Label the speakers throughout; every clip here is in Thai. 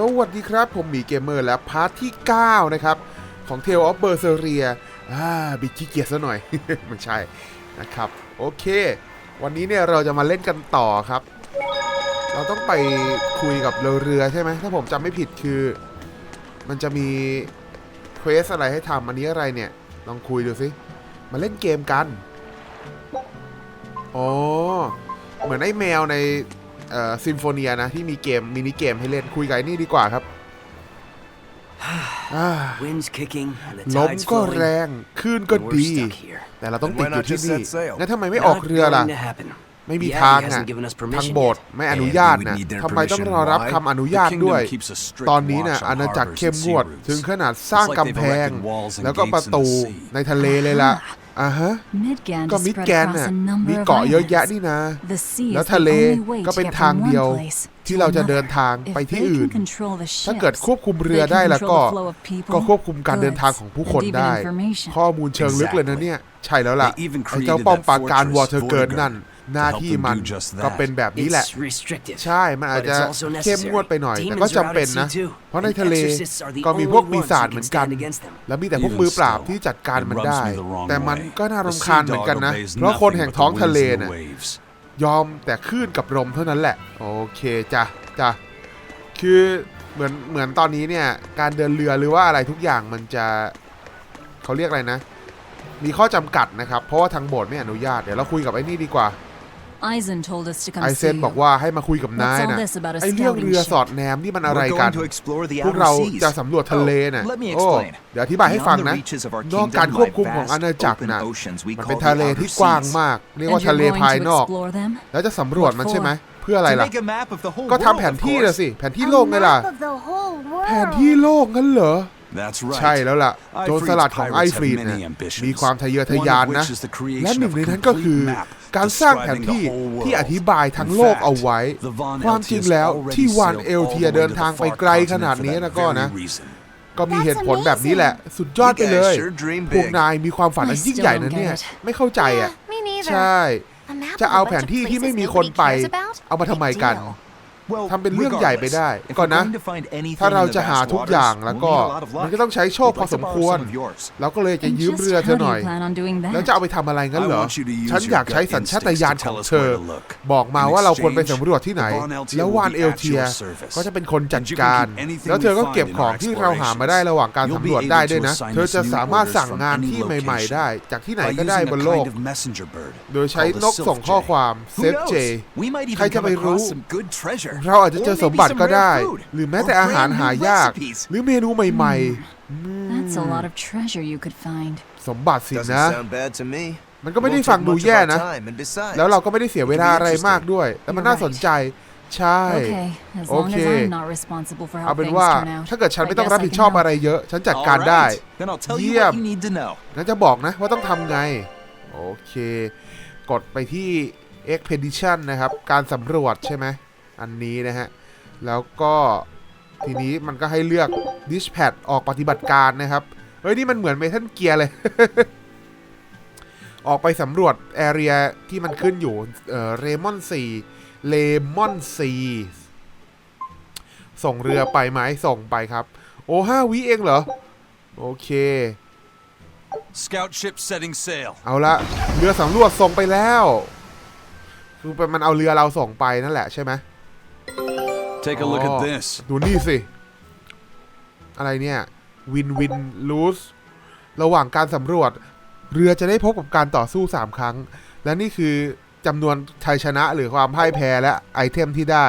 Speaker 1: สวัสดีครับ ผมหมีเกมเมอร์และพาร์ทที่ 9 นะครับ ของ Tale of Berseria อ่าบิดขี้เกียจซะหน่อย ไม่ใช่นะครับ โอเค วันนี้เนี่ยเราจะมาเล่นกันต่อครับ เราต้องไปคุยกับเรือเรือใช่ไหม ถ้าผมจำไม่ผิดคือ มันจะมีเควสอะไรให้ทำอันนี้อะไรเนี่ย ลองคุยดูสิ มาเล่นเกมกัน อ๋อ เหมือนไอ้แมวใน เอ่อซิมโฟเนียนะ ที่มีเกม มินิเกมให้เล่นคุยกับไอ้นี่ดีกว่าครับอ่า
Speaker 2: Wind's kicking and the
Speaker 1: ลม
Speaker 2: tide's
Speaker 1: ก็
Speaker 2: flowing.
Speaker 1: แรง คลื่นก็
Speaker 2: and we're
Speaker 1: ดี
Speaker 2: stuck here.
Speaker 1: แต่เราต้อง
Speaker 3: Then
Speaker 1: ติด
Speaker 3: why
Speaker 1: อยู่
Speaker 3: not
Speaker 1: ที่
Speaker 3: just
Speaker 1: นี่
Speaker 3: set sail?
Speaker 1: งั้นทำไมไม่ออก
Speaker 2: Not
Speaker 1: เรือล่ะ
Speaker 2: going to happen.
Speaker 1: ไม่มี
Speaker 2: The
Speaker 1: ทาง
Speaker 2: Abbey
Speaker 1: อะ
Speaker 2: hasn't given us
Speaker 1: ทาง
Speaker 2: permission
Speaker 1: โบสถ์
Speaker 2: yet.
Speaker 1: ไม่อนุญาต
Speaker 3: And
Speaker 1: นะ
Speaker 3: we'd need their
Speaker 1: ทำไมต้อง
Speaker 3: permission.
Speaker 1: รอรับ
Speaker 3: Why?
Speaker 1: คำอนุญาต
Speaker 3: The kingdom
Speaker 1: ด้วย
Speaker 3: keeps a strict
Speaker 1: ตอนนี้น่ะ
Speaker 3: watch on
Speaker 1: อาณาจักร
Speaker 3: harbors
Speaker 1: เข้ม
Speaker 3: and
Speaker 1: งวด
Speaker 3: sea routes.
Speaker 1: ถึงขนาดสร้าง
Speaker 3: It's like
Speaker 1: กำ
Speaker 3: they've
Speaker 1: แพง
Speaker 3: erected walls and
Speaker 1: แล้วก็
Speaker 3: gates
Speaker 1: ประ
Speaker 3: in
Speaker 1: ตู
Speaker 3: the sea.
Speaker 1: ในทะเลเลยล่ะ อ่าฮะ
Speaker 4: Midgan
Speaker 1: ก็
Speaker 4: is
Speaker 1: มิด
Speaker 4: spread
Speaker 1: แกน
Speaker 4: across
Speaker 1: น่ะ
Speaker 4: a
Speaker 1: มี
Speaker 4: number of
Speaker 1: เกาะเยอะแยะ
Speaker 4: islands.
Speaker 1: นี่นะ
Speaker 4: The sea
Speaker 1: แล้ว
Speaker 4: is
Speaker 1: ทะ
Speaker 4: the
Speaker 1: เล
Speaker 4: only way
Speaker 1: ก็
Speaker 4: to
Speaker 1: เป็น
Speaker 4: get
Speaker 1: ทาง
Speaker 4: from
Speaker 1: เดียว
Speaker 4: one place
Speaker 1: ที่
Speaker 4: to
Speaker 1: เราจะเดิน
Speaker 4: another.
Speaker 1: ทางไป
Speaker 4: If
Speaker 1: ที่
Speaker 4: they
Speaker 1: อื่น
Speaker 4: can control the
Speaker 1: ถ้าเกิด
Speaker 4: ships,
Speaker 1: ควบคุมเรือ
Speaker 4: they can
Speaker 1: ได้แล้วก็
Speaker 4: control the flow of people,
Speaker 1: ก็ควบคุมการเดินทาง
Speaker 4: goods,
Speaker 1: ของผู้
Speaker 4: and
Speaker 1: คน
Speaker 4: even
Speaker 1: ได้
Speaker 4: information.
Speaker 1: ข้อมูลเชิงลึกเลยนะเนี่ย ใช่แล้วล่ะ
Speaker 3: They even
Speaker 1: ไอ้เจ้า
Speaker 3: created
Speaker 1: ป้อม
Speaker 3: that
Speaker 1: ปราการ
Speaker 3: fortress
Speaker 1: วอเตอร์เกิน
Speaker 3: Vortigern
Speaker 1: นั่น หน้าที่มัน
Speaker 3: to help them do just that.
Speaker 1: ก็เป็นแบบนี้แหละ
Speaker 2: It's restrictive.
Speaker 1: ใช่ มันอาจ
Speaker 2: But
Speaker 1: จะ
Speaker 2: it's also
Speaker 1: เข้ม
Speaker 2: necessary.
Speaker 1: งวดไปหน่อยแต่
Speaker 2: Demons
Speaker 1: ก็
Speaker 2: are
Speaker 1: จำ
Speaker 2: out
Speaker 1: เป็น
Speaker 2: at
Speaker 1: นะ
Speaker 2: sea too.
Speaker 1: เพราะใน
Speaker 2: And
Speaker 1: ทะเล
Speaker 2: exorcists are the
Speaker 1: ก็มี
Speaker 2: only
Speaker 1: พวกปี
Speaker 2: ones
Speaker 1: ศาจ
Speaker 2: who
Speaker 1: เหมื
Speaker 2: can
Speaker 1: อนกัน
Speaker 2: stand against them.
Speaker 1: แล้วมีแต่พวก
Speaker 3: Even
Speaker 1: มือปราบ
Speaker 3: still,
Speaker 1: ที่จัดการมัน
Speaker 3: it rubs
Speaker 1: ได้
Speaker 3: me the wrong
Speaker 1: แต่มัน
Speaker 3: way.
Speaker 1: ก็น่า
Speaker 3: The
Speaker 1: รำคาญ
Speaker 3: sea
Speaker 1: เหมือน
Speaker 3: dog
Speaker 1: กันนะ
Speaker 3: obeys
Speaker 1: เพราะคน
Speaker 3: nothing
Speaker 1: แห่ง
Speaker 3: but
Speaker 1: ท้อง
Speaker 3: the
Speaker 1: ทะเล
Speaker 3: winds and
Speaker 1: น่ะ
Speaker 3: the waves.
Speaker 1: ยอมแต่คลื่นกับลมเท่านั้นแหละ โอเคจ้ะจ้ะคือเหมือนเหมือนตอนนี้เนี่ยการเดินเรือหรือว่าอะไรทุกอย่างมันจะเขาเรียกอะไรนะ มีข้อจำกัดนะครับ เพราะว่าทางโบสถ์ไม่อนุญาตเดี๋ยวเราคุยกับไอ้นี่ดีกว่า
Speaker 4: Eisen told us to come
Speaker 1: ไอ
Speaker 4: see
Speaker 1: เซน
Speaker 4: you.
Speaker 1: บอกว่าให้มาคุยกับนาย
Speaker 4: What's all
Speaker 1: นะ
Speaker 4: this about a
Speaker 1: ไอเรื่อง
Speaker 4: scouting
Speaker 1: เรือ
Speaker 4: ship?
Speaker 1: สอดแนมนี่มันอะไร
Speaker 5: We're
Speaker 1: กัน
Speaker 5: going to explore the
Speaker 1: พวก
Speaker 5: outer
Speaker 1: เรา
Speaker 5: seas.
Speaker 1: จะสำรวจทะเลน่ะ
Speaker 5: Oh, let me
Speaker 1: โอ้
Speaker 5: explain.
Speaker 1: เดี๋ยวอธิบายให้ฟัง
Speaker 5: Beyond
Speaker 1: นะ
Speaker 5: the reaches of our
Speaker 1: นอก
Speaker 5: kingdom
Speaker 1: การควบ
Speaker 5: lie
Speaker 1: คุมของ
Speaker 5: vast
Speaker 1: อาณาจักร
Speaker 5: open
Speaker 1: น่ะ
Speaker 5: oceans we
Speaker 1: มัน
Speaker 5: call
Speaker 1: เป็น
Speaker 5: the
Speaker 1: ทะเล
Speaker 5: outer
Speaker 1: ที่กว้าง
Speaker 5: seas.
Speaker 1: มาก เรียก
Speaker 4: And
Speaker 1: ว่า
Speaker 4: you're
Speaker 1: ทะเล
Speaker 4: going
Speaker 1: ภาย
Speaker 4: to
Speaker 1: นอก
Speaker 4: explore them?
Speaker 1: แล้วจะสำรวจมันใช่ไหม เพื่ออะไร
Speaker 5: To
Speaker 1: ล่ะ
Speaker 5: make a map of the whole
Speaker 1: ก็ทำ
Speaker 5: world,
Speaker 1: แผน
Speaker 5: of
Speaker 1: ที่ละ
Speaker 5: course.
Speaker 1: สิ แผนที่โลกไงล่ะ
Speaker 6: map of the whole world.
Speaker 1: แผนที่โลกงั้นเหรอ
Speaker 3: That's right.
Speaker 1: ใช่แล้วล่ะ โจรสลัดของไอ
Speaker 3: Ifrit's
Speaker 1: ฟรีด
Speaker 3: pirates have
Speaker 1: เนี่ย
Speaker 3: many ambitions.
Speaker 1: มีความทะเยอทะยาน
Speaker 3: One of
Speaker 1: นะ
Speaker 3: which is the creation
Speaker 1: และหนึ่ง
Speaker 3: of
Speaker 1: ใน
Speaker 3: a
Speaker 1: นั้นก็คือ
Speaker 3: complete map
Speaker 1: การสร้างแผน
Speaker 3: describing
Speaker 1: ที่
Speaker 3: the whole world.
Speaker 1: ที่อธิบายทั้งโลก
Speaker 3: In
Speaker 1: เอา
Speaker 3: fact,
Speaker 1: ไว้
Speaker 3: the Von
Speaker 1: ความจริง
Speaker 3: Eltiers
Speaker 1: แล้ว
Speaker 3: already
Speaker 1: ที่วัน
Speaker 3: sailed
Speaker 1: เอล
Speaker 3: all
Speaker 1: เทีย
Speaker 3: the way
Speaker 1: เดิน
Speaker 3: to the
Speaker 1: ทางไป
Speaker 3: far
Speaker 1: ไกลขนาด
Speaker 3: continent
Speaker 1: นี้
Speaker 3: for
Speaker 1: นะ
Speaker 3: that
Speaker 1: ก็นะ
Speaker 3: very reason.
Speaker 1: ก็มีเหตุผล
Speaker 6: That's
Speaker 1: แบบนี้แหละ สุดยอดไปเลย
Speaker 5: You guys sure dream
Speaker 1: พวก
Speaker 5: big.
Speaker 1: นายมีความฝันอัน
Speaker 4: I
Speaker 1: ยิ่ง
Speaker 4: still
Speaker 1: ใหญ่
Speaker 4: don't
Speaker 1: นะเนี่ย
Speaker 4: get it.
Speaker 1: ไม่เข้าใจอะ
Speaker 6: Yeah, me neither.
Speaker 1: ใช่
Speaker 6: A map
Speaker 1: จะ
Speaker 6: of
Speaker 1: เอา
Speaker 6: a
Speaker 1: แผ
Speaker 6: bunch
Speaker 1: น
Speaker 6: of
Speaker 1: ที่ที่ไม่
Speaker 6: places
Speaker 1: มีคน
Speaker 6: nobody
Speaker 1: ไป
Speaker 6: cares about?
Speaker 1: เอามาทำไม
Speaker 6: Big
Speaker 1: กัน
Speaker 6: deal.
Speaker 5: Well,
Speaker 1: ทำเป็นเรื่องใหญ่ไปได้
Speaker 5: regardless, if
Speaker 1: ก่อน
Speaker 5: we're
Speaker 1: นะ
Speaker 5: going to find anything
Speaker 1: ถ้าเรา
Speaker 5: in the
Speaker 1: จะหา
Speaker 5: vast
Speaker 1: ทุก
Speaker 5: waters,
Speaker 1: อย่างแล้ว
Speaker 5: we'll
Speaker 1: ก็
Speaker 5: need a lot of
Speaker 1: มัน
Speaker 5: luck.
Speaker 1: ก็ต้องใช้โชค
Speaker 5: We'd
Speaker 1: พอ
Speaker 5: like
Speaker 1: ส
Speaker 5: to
Speaker 1: ม
Speaker 5: borrow
Speaker 1: ควร
Speaker 5: some of yours.
Speaker 1: เราก็เลยจะ
Speaker 4: And
Speaker 1: ยืม
Speaker 4: just
Speaker 1: เรือเธ
Speaker 4: how
Speaker 1: อ
Speaker 4: do
Speaker 1: หน่อย
Speaker 4: you plan on doing
Speaker 1: แล้ว
Speaker 4: that?
Speaker 1: จะเอาไปทำอะไรงั้น
Speaker 3: I
Speaker 1: เหรอ
Speaker 3: want you to use
Speaker 1: ฉัน
Speaker 3: your
Speaker 1: อยากใช้
Speaker 3: gut
Speaker 1: สัญชาตญาณ
Speaker 3: instincts to
Speaker 1: ของ
Speaker 3: tell us
Speaker 1: เธอ
Speaker 3: where to look.
Speaker 1: บอกมา
Speaker 3: In
Speaker 1: ว่าเราควรไป
Speaker 3: exchange,
Speaker 1: สำรวจที่ไหน
Speaker 3: the Von Eltier
Speaker 1: แล้ววาน
Speaker 3: will be
Speaker 1: เอล
Speaker 3: at
Speaker 1: เทีย
Speaker 3: your service.
Speaker 1: ก็จะเป็นคนจัด
Speaker 3: And you can
Speaker 1: การ
Speaker 3: keep anything
Speaker 1: แล้วเธอก็
Speaker 3: we
Speaker 1: เก็บ
Speaker 3: find in
Speaker 1: ของ
Speaker 3: our
Speaker 1: ที่เราหามาได้ระหว่างการ
Speaker 3: You'll
Speaker 1: สำ
Speaker 3: be
Speaker 1: รวจ
Speaker 3: able
Speaker 1: ได้
Speaker 3: to
Speaker 1: ด้วยนะ
Speaker 3: assign
Speaker 1: เธอจะ
Speaker 3: us new
Speaker 1: สามารถ
Speaker 3: orders
Speaker 1: สั่ง
Speaker 3: from
Speaker 1: งาน
Speaker 3: any
Speaker 1: ที่ใหม่
Speaker 3: location
Speaker 1: ๆได้ จากที่ไหน
Speaker 3: by
Speaker 1: ก็ได้
Speaker 3: using
Speaker 1: บน
Speaker 3: a
Speaker 1: โลก
Speaker 3: kind of messenger bird
Speaker 1: โดยใช้
Speaker 3: called a
Speaker 1: นกส่ง
Speaker 3: Sylph
Speaker 1: ข้อ
Speaker 3: Jay.
Speaker 1: ความ
Speaker 5: Who
Speaker 1: เซฟเจ
Speaker 5: knows? We might
Speaker 1: ใคร
Speaker 5: even
Speaker 1: จะ
Speaker 5: come
Speaker 1: ไปรู้
Speaker 5: across some good treasure.
Speaker 1: เราอาจจะเจอ
Speaker 5: Or
Speaker 1: สม
Speaker 5: maybe
Speaker 1: บัติ
Speaker 5: some
Speaker 1: ก็ได้
Speaker 5: rare food.
Speaker 1: หรือแม้
Speaker 5: Or
Speaker 1: แต่อาหาร
Speaker 5: brand new
Speaker 1: หายาก
Speaker 5: recipes.
Speaker 1: หรือเมนูใหม่
Speaker 4: That's a lot of treasure you could find.
Speaker 1: ๆสมบัติสิ
Speaker 7: Doesn't
Speaker 1: นะ
Speaker 7: sound bad to me.
Speaker 1: มันก็ไม่ได้
Speaker 7: Won't
Speaker 1: ฟัง
Speaker 7: take
Speaker 1: ดู
Speaker 7: much of
Speaker 1: แย่
Speaker 7: our
Speaker 1: นะ
Speaker 7: time, and besides,
Speaker 1: แล้วเราก็ไม่ได้เสียเวลาอะไรมากด้วยแต่มันน่าสนใจใช่
Speaker 4: Okay, as long as
Speaker 1: Okay.
Speaker 4: I'm not responsible for
Speaker 1: เอา
Speaker 4: how
Speaker 1: เป็น
Speaker 4: things
Speaker 1: ว่า
Speaker 4: turn out.
Speaker 1: ถ้าเกิดฉัน
Speaker 4: I
Speaker 1: ไม่ต้อง
Speaker 4: guess
Speaker 1: รับ
Speaker 4: I
Speaker 1: ผิด
Speaker 4: can
Speaker 1: ชอบ
Speaker 4: help.
Speaker 1: อะไรเยอะ ฉันจัด
Speaker 5: All
Speaker 1: การได้
Speaker 5: right. Then I'll tell you
Speaker 1: Yeah.
Speaker 5: what you need to know.
Speaker 1: งั้นจะบอกนะว่าต้องทำไง โอเค กดไปที่ expedition นะครับ การสำรวจใช่ไหม อันนี้นะฮะ แล้วก็ทีนี้มันก็ให้เลือก dispatch ออกปฏิบัติการนะครับ เฮ้ย นี่มันเหมือนเมทัลเกียร์เลย ออกไปสำรวจ area ที่มันขึ้นอยู่เอ่อเรมอนซีเลมอนซีส่งเรือไปไหมส่งไปครับ โอ้ห้าวิเองเหรอ โอเค
Speaker 3: Scout ship setting sail.
Speaker 1: เอาละเรือสำรวจส่งไปแล้ว คือมันเอาเรือเราส่งไปนั่นแหละใช่ไหม
Speaker 3: Take a look
Speaker 1: Oh.
Speaker 3: at this.
Speaker 1: ดูนี่สิ อะไรเนี่ย วินวินลูสระหว่างการสำรวจ เรือจะได้พบกับการต่อสู้ 3 ครั้ง และนี่คือจำนวนชัยชนะหรือความพ่ายแพ้และไอเทมที่ได้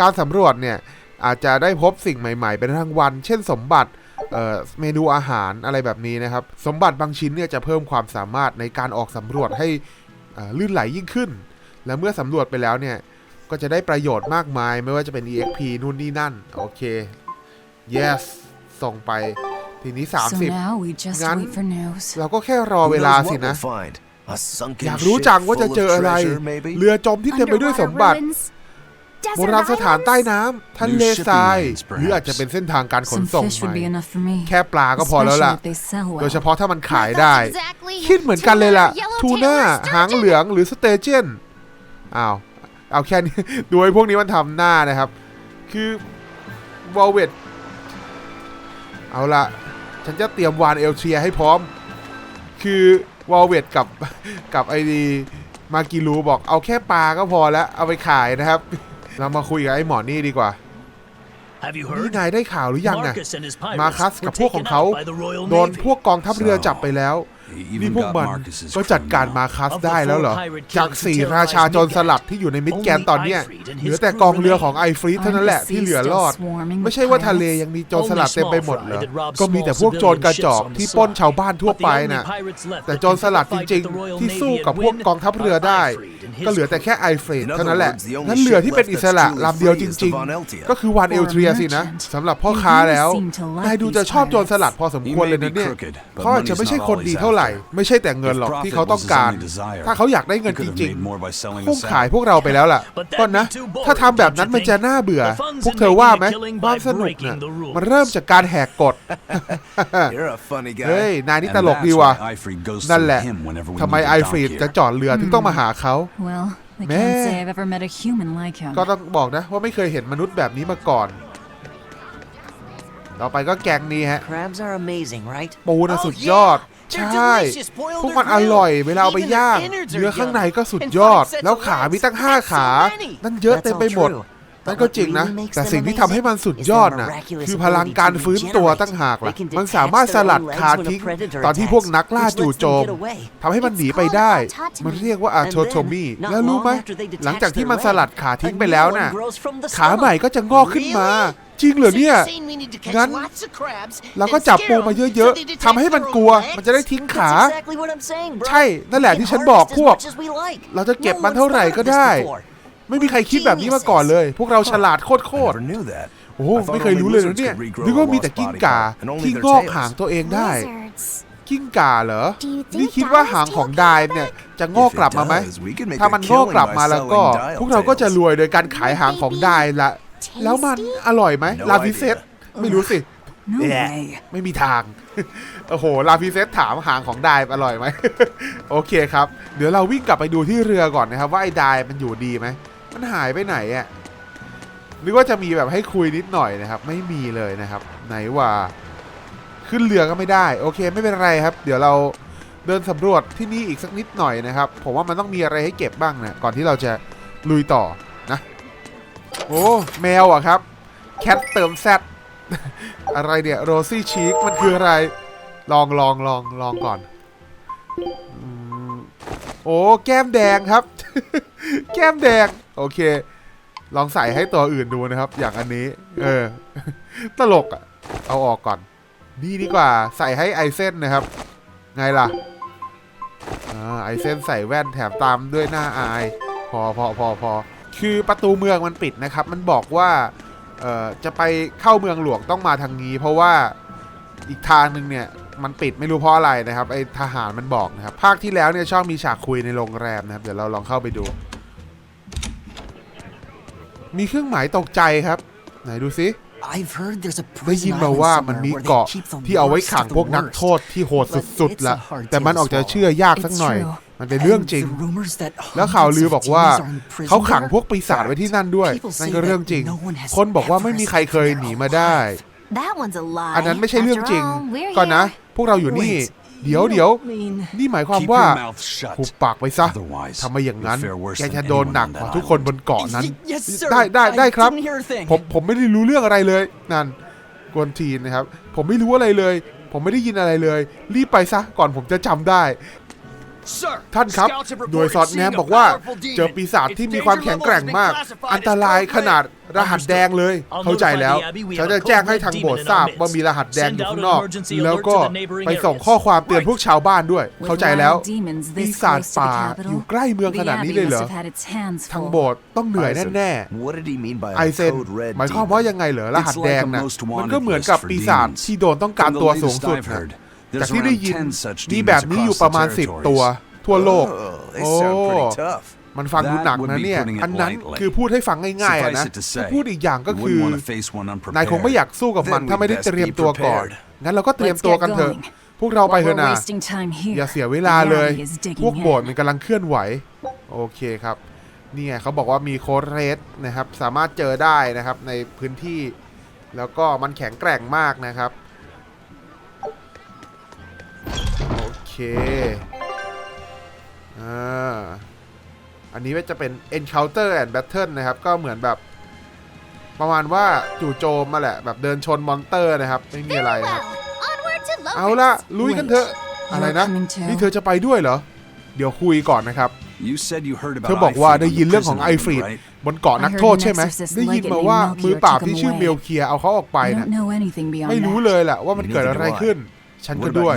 Speaker 1: การสำรวจเนี่ย อาจจะได้พบสิ่งใหม่ ๆ เป็นรางวัล เช่นสมบัติเอ่อเมนูอาหารอะไรแบบนี้นะครับ สมบัติบางชิ้นเนี่ยจะเพิ่มความสามารถในการออกสำรวจให้เอ่อลื่นไหลยิ่งขึ้น และเมื่อสำรวจไปแล้วเนี่ย ก็จะได้ประโยชน์มากมายไม่ว่าจะเป็น EXP นู่นนี่นั่น โอเค yes ส่งไป ทีนี้
Speaker 4: So
Speaker 1: 30
Speaker 4: now we just
Speaker 1: Ngắn.
Speaker 4: wait for news.
Speaker 1: เราก็แค่รอ
Speaker 7: who
Speaker 1: เวลา
Speaker 7: knows
Speaker 1: สิ
Speaker 7: what
Speaker 1: นะ
Speaker 7: we'll find? A sunken
Speaker 1: อยากรู้
Speaker 7: ship
Speaker 1: จังว่าจะ
Speaker 7: full of
Speaker 1: เจออะไร
Speaker 7: treasure, maybe?
Speaker 1: เรือจมที่เต็มไปด้วยสมบัติ
Speaker 6: Underwater ruins?
Speaker 1: โบ
Speaker 6: Desert
Speaker 1: ราณสถาน
Speaker 6: islands?
Speaker 1: ใต้น้ำทะเล
Speaker 3: New shipping
Speaker 1: ทราย
Speaker 3: lanes,
Speaker 1: หรืออาจจะเป็นเส้นทางการขน
Speaker 4: Some
Speaker 1: ส่ง
Speaker 4: fish
Speaker 1: ให
Speaker 4: would
Speaker 1: ม่
Speaker 4: be enough for me.
Speaker 1: แค่ปลาก็พอแล้ว
Speaker 4: Especially
Speaker 1: ล่ะ
Speaker 4: if they sell
Speaker 1: โดยเฉ
Speaker 4: well.
Speaker 1: พาะถ้ามันขาย
Speaker 6: My
Speaker 1: ได้
Speaker 6: thoughts exactly.
Speaker 1: คิดเหมือนกันเลยล่ะ
Speaker 6: Tuna,
Speaker 1: ทูน่า
Speaker 6: yellowtail, or
Speaker 1: หางเหลืองหรือสเตเจนอ้าว เอาแค่นี้ดูไอ้พวกนี้มันทำหน้านะครับ คือวอลเวตเอาละฉันจะเตรียมวานเอลเชียให้พร้อม คือวอลเวตกับกับไอดีมากิรูบอกเอาแค่ปลาก็พอแล้ว เอาไปขายนะครับ เรามาคุยกับไอ้หมอนี่ดีกว่า
Speaker 5: Have you
Speaker 1: นี่
Speaker 5: heard?
Speaker 1: นายได้ข่าวหรือยังนะ
Speaker 5: Marcus and his
Speaker 1: มา
Speaker 5: pirates
Speaker 1: คัส
Speaker 5: were
Speaker 1: กับพวกของ
Speaker 5: taken
Speaker 1: เขา
Speaker 5: out by the Royal
Speaker 1: โดน
Speaker 5: Navy.
Speaker 1: พวกกองทัพเรือจับไปแล้ว
Speaker 3: He
Speaker 1: นี่
Speaker 3: even
Speaker 1: พวก
Speaker 3: got
Speaker 1: มัน
Speaker 3: Marcus's
Speaker 1: ก็จัดการ
Speaker 3: crew
Speaker 1: มา
Speaker 3: now.
Speaker 1: คัสได้แล้วเหรอ
Speaker 5: Of the four pirate
Speaker 1: จาก
Speaker 5: kings
Speaker 1: สี่
Speaker 5: who
Speaker 1: ราชา
Speaker 5: terrorized
Speaker 1: โจรสลัดที่อยู่ในมิดแกน
Speaker 5: Only
Speaker 1: ตอนเนี้ย
Speaker 5: Ifrit and
Speaker 1: เหลือ
Speaker 5: his
Speaker 1: แต่กองเรือของไอฟรีดเท่านั้นแหละ
Speaker 4: Aren't
Speaker 1: ที่
Speaker 4: the
Speaker 1: เหลือ
Speaker 4: seas
Speaker 1: รอด
Speaker 4: still swarming with
Speaker 1: ไม่ใช่ว่าทะเล
Speaker 4: pirates?
Speaker 1: ยังมีโจรสลัดเต็มไปหมดเหรอ
Speaker 5: Only small fry that robs
Speaker 1: ก็มีแต่พวกโจรกระจอก
Speaker 5: civilian
Speaker 1: ที่
Speaker 5: ships
Speaker 1: ปล้น
Speaker 5: on the
Speaker 1: ชาวบ้านทั่วไป
Speaker 5: But the only
Speaker 1: น่ะ
Speaker 5: pirates left
Speaker 1: แต่
Speaker 5: that
Speaker 1: โจรสลัดจ
Speaker 5: can fight
Speaker 1: ริง
Speaker 5: with the Royal
Speaker 1: ๆที่
Speaker 5: Navy
Speaker 1: สู้
Speaker 5: and
Speaker 1: กับพวก
Speaker 5: win
Speaker 1: กองทัพเรือ
Speaker 5: are
Speaker 1: ได้
Speaker 5: Ifrit and his
Speaker 1: ก็เหลือแต่
Speaker 5: crew.
Speaker 1: แค่ไอฟรีด
Speaker 7: In other
Speaker 1: เท่านั้นแหละ
Speaker 7: words, the only
Speaker 1: งั้นเรือที่เป็น
Speaker 7: ship
Speaker 1: อิ
Speaker 7: left
Speaker 1: สระ
Speaker 7: that's truly
Speaker 1: ลำเดียวจ
Speaker 7: free is
Speaker 1: ริง
Speaker 7: the Von Eltia.
Speaker 1: ๆก็คือวานเอลเทรียสินะ
Speaker 4: merchant.
Speaker 1: สำหรับพ่อค้าแล้ว
Speaker 4: You seem to like
Speaker 1: นายดูจะ
Speaker 4: these
Speaker 1: ชอบโจรสลัด
Speaker 4: pirates.
Speaker 1: พอสมควรเลยนะเนี่ย
Speaker 3: He may be crooked, but
Speaker 1: เขาอาจจะไม่ใช่คนดีเท่าไหร่ไม่ใช่แต่เงินหรอกที่เขาต้องการ ถ้าเขาอยากได้เงินจริงๆคงขายพวกเราไปแล้วล่ะก็นะ ถ้าทำแบบนั้นมันจะน่าเบื่อ พวกเธอว่าไหมความสนุกเนี่ยมันเริ่มจากการแหกกฎ
Speaker 7: You're a funny guy.
Speaker 1: เฮ้ยนายนี่
Speaker 3: And
Speaker 1: ตลก
Speaker 3: that's
Speaker 1: ดีว่ะ
Speaker 3: why Ifrit goes
Speaker 1: นั่น
Speaker 3: through
Speaker 1: แหละ
Speaker 3: him whenever we
Speaker 1: ทำไม
Speaker 3: need
Speaker 1: ไอ
Speaker 3: a
Speaker 1: ฟรีด
Speaker 3: dock
Speaker 1: จะ
Speaker 3: here.
Speaker 1: จอดเรือถึงต้องมาหาเขา
Speaker 4: Well, I
Speaker 1: Man.
Speaker 4: can't say I've ever met a human like him.
Speaker 1: ก็ต้องบอกนะว่าไม่เคยเห็นมนุษย์แบบนี้มาก่อน ต่อไปก็แกงนี้ฮะ
Speaker 6: Crabs are amazing, right?
Speaker 1: ปูนะ
Speaker 6: Oh,
Speaker 1: สุดยอด
Speaker 6: yeah.
Speaker 1: ใช
Speaker 6: They're ่ delicious, boiled
Speaker 1: พวก
Speaker 6: or
Speaker 1: มันอร่อย
Speaker 6: grilled.
Speaker 1: เวลาเอาไป
Speaker 6: Even
Speaker 1: ย่าง
Speaker 6: their innards are
Speaker 1: เนื้อข้างใน
Speaker 6: yummy.
Speaker 1: ก็สุด
Speaker 6: And
Speaker 1: ยอด
Speaker 6: five sets
Speaker 1: แล้ว
Speaker 6: of
Speaker 1: ขา
Speaker 6: legs.
Speaker 1: มีตั้งห้า
Speaker 6: That's so
Speaker 1: ขา
Speaker 6: many.
Speaker 1: นั่นเยอะ
Speaker 6: That's
Speaker 1: เต็ม
Speaker 6: all
Speaker 1: ไปหมด
Speaker 6: true.
Speaker 1: นั่น
Speaker 6: But
Speaker 1: ก็
Speaker 6: what
Speaker 1: จริงนะ
Speaker 6: really makes
Speaker 1: แต่
Speaker 6: them
Speaker 1: สิ่งที่ทำให้มันสุด
Speaker 6: amazing
Speaker 1: ยอด
Speaker 6: is their
Speaker 1: น่ะ
Speaker 6: miraculous
Speaker 1: คือพลังการ
Speaker 6: ability to
Speaker 1: ฟื้นตัว
Speaker 6: regenerate.
Speaker 1: ตั้งหากล่ะ
Speaker 6: They can
Speaker 1: มัน
Speaker 6: detach
Speaker 1: สามารถ
Speaker 6: their
Speaker 1: สลัด
Speaker 6: own legs
Speaker 1: ขา
Speaker 6: when a
Speaker 1: ทิ้ง
Speaker 6: predator
Speaker 1: ตอนที่พวกนักล่า
Speaker 6: attacks,
Speaker 1: จู่
Speaker 6: which
Speaker 1: โจ
Speaker 6: lets
Speaker 1: ม
Speaker 6: them get away.
Speaker 1: ทำให้มันหนีไป
Speaker 8: It's
Speaker 1: ได้
Speaker 8: called autotomy.
Speaker 1: มันเรียกว่าอา
Speaker 6: And
Speaker 1: โทโท
Speaker 6: then,
Speaker 1: มี
Speaker 6: not
Speaker 1: แล้วรู้ไหม
Speaker 6: long after they detach
Speaker 1: หลังจากที่มัน
Speaker 6: their
Speaker 1: สลัด
Speaker 6: leg,
Speaker 1: ขาทิ้ง
Speaker 6: a
Speaker 1: ไป
Speaker 6: new
Speaker 1: แล้ว
Speaker 6: one
Speaker 1: น่ะ
Speaker 6: grows from the
Speaker 1: ขาใหม่
Speaker 6: stomach.
Speaker 1: ก็จะงอกขึ้นมา
Speaker 6: Really?
Speaker 1: จริงเหรอ
Speaker 8: So
Speaker 1: เนี่ย
Speaker 8: you're saying we need to catch
Speaker 1: งั้น
Speaker 8: lots of crabs,
Speaker 1: เราก็
Speaker 8: then
Speaker 1: จับ
Speaker 8: scare
Speaker 1: ปูมา
Speaker 8: them
Speaker 1: เยอะ
Speaker 8: so they
Speaker 1: ๆ
Speaker 8: detach
Speaker 1: ทำให้มัน
Speaker 8: their
Speaker 1: กลัว
Speaker 8: own
Speaker 1: มันจะได้
Speaker 8: legs?
Speaker 1: ทิ้งขา
Speaker 6: That's exactly what I'm saying, bro.
Speaker 1: ใช่ นั่นแหละ
Speaker 6: We can
Speaker 1: ที่ฉันบอก
Speaker 6: harvest
Speaker 1: พวก
Speaker 6: as much as we like.
Speaker 1: เราจะเก็บ
Speaker 6: No
Speaker 1: มัน
Speaker 6: one's
Speaker 1: เท่าไหร่
Speaker 6: thought of
Speaker 1: ก็
Speaker 6: this
Speaker 1: ได้
Speaker 6: before.
Speaker 1: ไม่มีใครคิดแบบนี้มาก่อนเลย พวกเราฉลาดโคตร
Speaker 7: Never knew that.
Speaker 1: ๆโอ้โหไม่เคยรู้เลยนะเนี่ยนึกว่ามีแต่กิ้งก่าที่งอกหางตัวเองได้
Speaker 8: Lizards.
Speaker 1: กิ้งก่าเหรอ
Speaker 8: Do you think
Speaker 1: นี่คิดว่า
Speaker 8: Dial's
Speaker 1: หางของ
Speaker 8: tail
Speaker 1: ไดาย
Speaker 8: came
Speaker 1: เนี่ย
Speaker 8: back?
Speaker 1: จะงอกกลับมาไหม
Speaker 7: If it does, we can make
Speaker 1: ถ้า
Speaker 7: a
Speaker 1: มันงอก
Speaker 7: killing
Speaker 1: กลับ
Speaker 7: by
Speaker 1: มาแล้วก็
Speaker 7: selling dial
Speaker 1: พวกเราก็จะ
Speaker 7: tails.
Speaker 1: รวยโดยการขายหางของไดายละ แล้วมันอร่อยไหม
Speaker 7: No
Speaker 1: ลาฟิเซต
Speaker 7: idea.
Speaker 1: ไม่รู้สิ
Speaker 4: No
Speaker 7: Yeah.
Speaker 4: way.
Speaker 1: ไม่มีทาง โอ้โห ลาฟิเซตถามหางของไดายอร่อยไหม โอเคครับ เดี๋ยวเราวิ่งกลับไปดูที่เรือก่อนนะครับ ว่าไอ้ไดายมันอยู่ดีไหม มันหายไปไหนอะหรือว่าจะมีแบบให้คุยนิดหน่อยนะครับ ไม่มีเลยนะครับ ไหนว่าขึ้นเรือก็ไม่ได้ โอเค ไม่เป็นไรครับ เดี๋ยวเราเดินสำรวจที่นี่อีกสักนิดหน่อยนะครับ ผมว่ามันต้องมีอะไรให้เก็บบ้างนะก่อนที่เราจะลุยต่อนะ โอ้แมวอะครับ แคทเติมแซดอะไรเนี่ยโรซี่ชีคมันคืออะไร ลองลองลองลองก่อนโอ้แก้มแดงครับ แก้มแดง โอเค ลองใส่ให้ตัวอื่นดูนะครับ อย่างอันนี้ เออ ตลกอะเอาออกก่อน นี่ดีกว่าใส่ให้ไอเส้นนะครับ ไงล่ะอ่าไอเส้นใส่แว่นแถมตามด้วยหน้าอาย พอพอพอพอ คือประตูเมืองมันปิดนะครับ มันบอกว่าเอ่อจะไปเข้าเมืองหลวงต้องมาทางนี้ เพราะว่าอีกทางหนึ่งเนี่ยมันปิดไม่รู้เพราะอะไรนะครับไอทหารมันบอกนะครับภาคที่แล้วเนี่ยชอบมีฉากคุยในโรงแรมนะครับเดี๋ยวเราลองเข้าไปดู มีเครื่องหมายตกใจครับ ไหนดูซิ
Speaker 6: I've heard there's a
Speaker 1: ได้ยิน
Speaker 6: prison
Speaker 1: มา
Speaker 6: island
Speaker 1: ว่ามัน
Speaker 6: somewhere
Speaker 1: มี
Speaker 6: where they
Speaker 1: เกาะ
Speaker 6: keep the
Speaker 1: ที่เอาไว้
Speaker 6: worst
Speaker 1: ขัง
Speaker 6: of the
Speaker 1: พวกนัก
Speaker 6: worst.
Speaker 1: โทษที่โหดสุด
Speaker 6: But
Speaker 1: ๆละ
Speaker 6: it's a hard
Speaker 1: แต่มัน
Speaker 6: pill
Speaker 1: อ
Speaker 6: to
Speaker 1: อกจะ
Speaker 6: swallow.
Speaker 1: เชื่อยากสักหน่อย
Speaker 4: It's true.
Speaker 1: มันเป็นเรื่องจริง
Speaker 6: And the rumors that
Speaker 1: แล้วข่าวลือ
Speaker 6: hundreds
Speaker 1: บ
Speaker 6: of
Speaker 1: อกว่า
Speaker 6: demons are in prison
Speaker 1: เขาขัง
Speaker 6: there.
Speaker 1: พวกปีศาจไว้ที่นั่นด้วย
Speaker 6: People
Speaker 1: นั่น
Speaker 6: say
Speaker 1: ก็เรื่องจริง
Speaker 6: that no one has
Speaker 1: คนบอกว่าไม่มีใครเคย
Speaker 6: ever
Speaker 1: หนี
Speaker 6: escaped
Speaker 1: มา
Speaker 6: their
Speaker 1: ได้
Speaker 6: whole
Speaker 8: That one's a lie.
Speaker 1: อันนั้นไม่ใช่เรื่องจริง
Speaker 8: After all, we're
Speaker 1: ก่อนนะ
Speaker 8: here.
Speaker 1: พวกเราอยู่นี่
Speaker 6: Wait,
Speaker 1: เดี๋ยว
Speaker 6: you
Speaker 1: เดี๋ยว
Speaker 6: don't mean
Speaker 1: นี่หมายความ
Speaker 3: Keep
Speaker 1: ว่า
Speaker 3: your mouth shut.
Speaker 1: หุบปากไปซะ
Speaker 3: Otherwise,
Speaker 1: ทำไมอย่างนั้น
Speaker 3: you'll fare worse
Speaker 1: แก
Speaker 3: than
Speaker 1: จะโดน
Speaker 3: anyone
Speaker 1: หนัก
Speaker 3: on
Speaker 1: กว่า
Speaker 3: that
Speaker 1: ทุกคน
Speaker 3: island.
Speaker 1: บนเกาะนั้น
Speaker 6: Y- yes, sir.
Speaker 1: ได้ได้
Speaker 6: I
Speaker 1: ได้ครับ
Speaker 6: didn't hear a thing.
Speaker 1: ผมผมไม่ได้รู้เรื่องอะไรเลย นั่น กวนทีนนะครับ ผมไม่รู้อะไรเลยผมไม่ได้ยินอะไรเลย รีบไปซะก่อนผมจะจำได้ ท่านครับ หน่วยสอดแนมบอกว่า เจอปีศาจที่มีความแข็งแกร่งมาก อันตรายขนาดรหัสแดงเลย เข้าใจแล้ว ฉันจะแจ้งให้ทางโบสถ์ทราบว่ามีรหัสแดงอยู่ข้างนอก แล้วก็ไปส่งข้อความเตือนพวกชาวบ้านด้วย
Speaker 4: With
Speaker 1: เข้าใจแล้ว
Speaker 4: wild demons
Speaker 1: ปี
Speaker 4: this
Speaker 1: ศาจ
Speaker 4: close to
Speaker 1: ป่า
Speaker 4: the
Speaker 1: อยู่
Speaker 4: capital,
Speaker 1: ใกล้เมืองข
Speaker 4: the
Speaker 1: นาดนี้
Speaker 4: Abbey
Speaker 1: เลยเหร
Speaker 4: must
Speaker 1: อ
Speaker 4: have had its hands
Speaker 1: ทาง
Speaker 4: full.
Speaker 1: โบสถ์ต้องเหนื่อยแน่
Speaker 7: What did he mean by
Speaker 1: ๆไอ
Speaker 7: a
Speaker 1: เซน
Speaker 7: code red
Speaker 1: หมายความว่ายังไงเหรอ รหัสแดงนะ
Speaker 3: It's like a most
Speaker 1: มัน
Speaker 3: wanted
Speaker 1: ก็เหมือนกับ
Speaker 3: list for
Speaker 1: ปีศาจ
Speaker 3: demons.
Speaker 1: ที่โดนต้องการ
Speaker 3: From
Speaker 1: ตัว
Speaker 3: the
Speaker 1: สูง
Speaker 3: latest
Speaker 1: สุด จากที่ได้ยินมีแบบนี้อยู่ประมาณ 10 ตัว ทั่วโลก โอ้ มันฟังดูหนักนะเนี่ย อันนั้นคือพูดให้ฟังง่ายๆนะพูดอีกอย่างก็คือนายคงไม่อยากสู้กับมันถ้าไม่ได้เตรียมตัวก่อน งั้นเราก็เตรียมตัวกันเถอะ พวกเราไปเถอะนะอย่าเสียเวลาเลย พวกโบสถ์มันกำลังเคลื่อนไหว โอเคครับ เนี่ยเขาบอกว่ามีโคเรสนะครับ สามารถเจอได้นะครับในพื้นที่ แล้วก็มันแข็งแกร่งมากนะครับ อ่า อันนี้จะเป็น encounter and battle นะครับ ก็เหมือนแบบ ประมาณว่าจู่โจมมาแหละ แบบเดินชนมอนเตอร์นะครับ ไม่มีอะไรครับ เอาละลุยกันเถอะ อะไรนะ นี่เธอจะไปด้วยเหรอ เดี๋ยวคุยก่อนนะครับ เธอบอกว่าได้ยินเรื่องของไอฟรีดบนเกาะนักโทษใช่ไหม ได้ยินมาว่ามือปราบที่ชื่อเมลเคียเอาเขาออกไปนะไม่รู้เลยแหละว่ามันเกิดอะไรขึ้น ฉันก็ด้วย